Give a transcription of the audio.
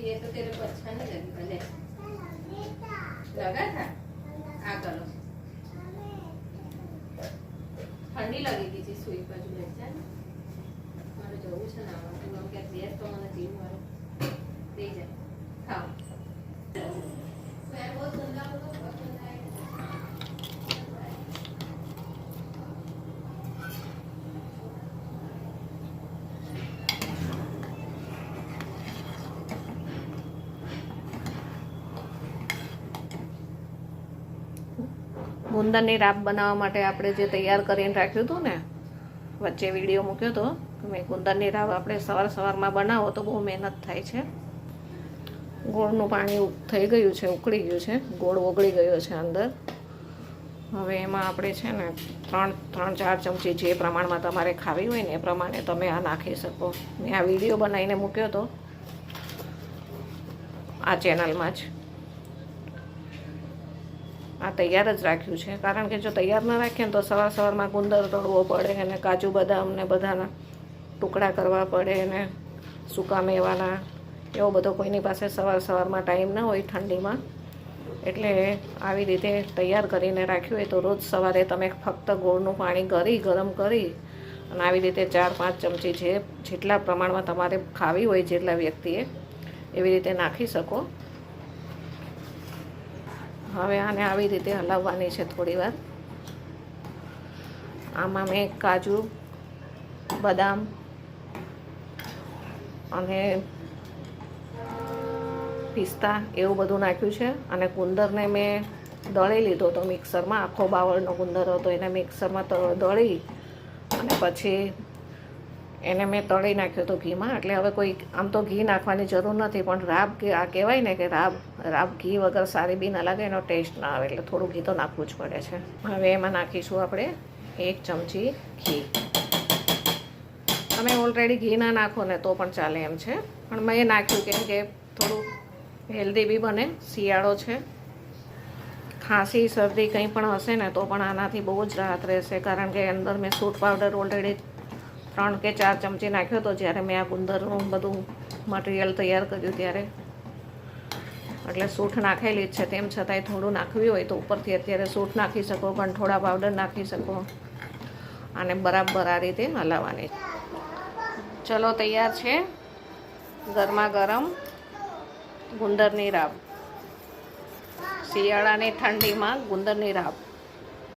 ये तो तेरे को अच्छा नहीं लगेगा ले लगा था आ करो ઠંડી લાગી ગઈ છે સુઈ બાજુ બેસી જા ને મારે જવું છે ને આમાં તું આમ ક્યાંક બેસ તો મને જીવ મારો દઈ જાય ખાઓ मैं बहुत ગુંદરની રાબ બનાવવા માટે આપણે જે તૈયાર કરીને રાખ્યું હતું ને, વચ્ચે વીડિયો મૂક્યો હતો, કે મેં ગુંદરની રાબ આપણે સવાર સવારમાં બનાવો તો બહુ મહેનત થાય છે. ગોળનું પાણી થઈ ગયું છે, ઉકળી ગયું છે, ગોળ ઓગળી ગયો છે અંદર. હવે એમાં આપણે છે ને ત્રણ ત્રણ, ચાર ચમચી જે પ્રમાણમાં તમારે ખાવી હોય ને એ પ્રમાણે તમે આ નાખી શકો. મેં આ વીડિયો બનાવીને મૂક્યો હતો. આ ચેનલમાં જ. આ તૈયાર જ રાખ્યું છે. કારણ કે જો તૈયાર ન રાખીએ ને તો સવાર સવારમાં ગુંદર તળવો પડે અને કાજુ બદામને બધાના ટુકડા કરવા પડે અને સૂકા મેવાના, એવો બધો કોઈની પાસે સવાર સવારમાં ટાઈમ ન હોય ઠંડીમાં. એટલે આવી રીતે તૈયાર કરીને રાખ્યું હોય તો રોજ સવારે તમે ફક્ત ગોળનું પાણી કરી ગરમ કરી અને આવી રીતે ચાર, પાંચ ચમચી જે જેટલા પ્રમાણમાં તમારે ખાવી હોય જેટલા વ્યક્તિએ એવી રીતે નાખી શકો. હવે આને આવી રીતે હલાવવાની છે થોડીવાર આમાં મેં કાજુ, બદામ અને પિસ્તા એવું બધું નાખ્યું છે. અને ગુંદરને મેં દળી લીધો હતો મિક્સરમાં. આખો બાવળનો ગુંદર હતો, એને મિક્સરમાં દળી અને પછી એને મેં તળી નાખ્યો હતો ઘીમાં. એટલે હવે કોઈ આમ તો ઘી નાખવાની જરૂર નથી, પણ રાબ કે આ કહેવાય ને કે રાબ રાબ ઘી વગર સારી બી ના લાગે, એનો ટેસ્ટ ના આવે. એટલે થોડું ઘી તો નાખવું જ પડે છે. હવે એમાં નાખીશું આપણે એક ચમચી ઘી. તમે ઓલરેડી ઘી ના નાખો ને તો પણ ચાલે એમ છે. પણ મેં નાખ્યું કેમ કે થોડું હેલ્ધી બી બને, શિયાળો છે. ખાંસી, શરદી કંઈ પણ હશે ને તો પણ આનાથી બહુ જ રાહત રહેશે. કારણ કે અંદર મેં સૂટ પાવડર ઓલરેડી ત્રણ કે ચાર ચમચી નાખ્યો હતો જ્યારે મેં આ ગુંદરનું બધું મટીરિયલ તૈયાર કર્યું ત્યારે. એટલે સૂઠ નાખેલી જ છે. તેમ છતાંય થોડું નાખવી હોય તો ઉપરથી અત્યારે સૂઠ નાખી શકો ગંઠોડા પાવડર નાખી શકો. અને બરાબર આ રીતે હલાવવાની. ચલો, તૈયાર છે. ગરમા ગરમ ગુંદરની રાબ. શિયાળાની ઠંડીમાં ગુંદરની રાબ.